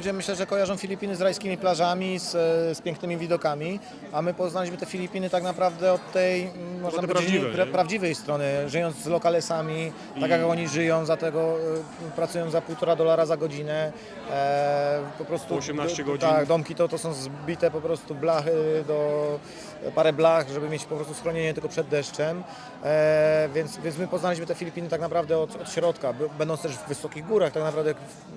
ludzie myślę, że kojarzą Filipiny z rajskimi plażami, z, e, z pięknymi widokami, a my poznaliśmy te Filipiny tak naprawdę od tej, mm, można powiedzieć, prawdziwe, pra, prawdziwej strony, żyjąc z lokalesami, tak jak oni żyją, za tego e, pracują za półtora dolara za godzinę, e, po prostu... Po 18 godzin. Tak, domki to, to są zbite po prostu blachy do parę blach, żeby mieć po prostu schronienie tylko przed deszczem. E, więc, więc my poznaliśmy te Filipiny tak naprawdę od, od środka, będąc też w wysokich górach. Tak naprawdę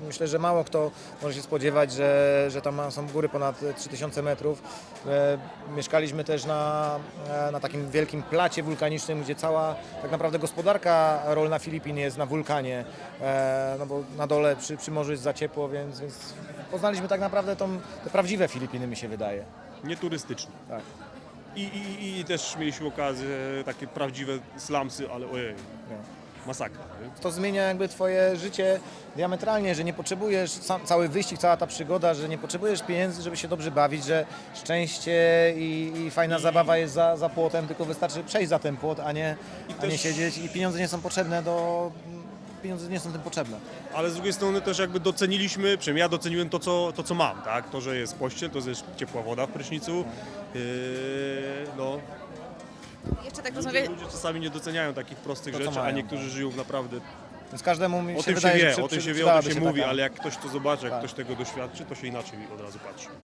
myślę, że mało kto może się spodziewać, że, że tam są góry ponad 3000 metrów. E, mieszkaliśmy też na, e, na takim wielkim placie wulkanicznym, gdzie cała tak naprawdę gospodarka rolna Filipin jest na wulkanie, e, no bo na dole przy, przy morzu jest za ciepło, więc, więc poznaliśmy tak naprawdę tą, te prawdziwe Filipiny, mi się wydaje. Nieturystyczny. Tak. I, i, I też mieliśmy okazję, takie prawdziwe slumsy, ale ojej, No. Masakra. Nie? To zmienia jakby twoje życie diametralnie, że nie potrzebujesz, sam, cały wyścig, cała ta przygoda, że nie potrzebujesz pieniędzy, żeby się dobrze bawić, że szczęście i, i fajna zabawa jest za, za płotem, tylko wystarczy przejść za ten płot, a nie, a nie też- siedzieć i pieniądze nie są potrzebne do... Pieniądze nie są tym potrzebne. Ale z drugiej strony też jakby doceniliśmy, przynajmniej ja doceniłem to, co, to, co mam, tak? To, że jest pościel, to, że jest ciepła woda w prysznicu. Yy, no, tak ludzie, rozmawiać. ludzie czasami nie doceniają takich prostych To, co rzeczy, a mają, niektórzy żyją w naprawdę... Więc każdemu mi O się tym się wydaje, że wie, przy- o tym przy- się wie, o tym się mówi, taka- ale jak ktoś to zobaczy, jak Tak. ktoś tego doświadczy, to się inaczej od razu patrzy.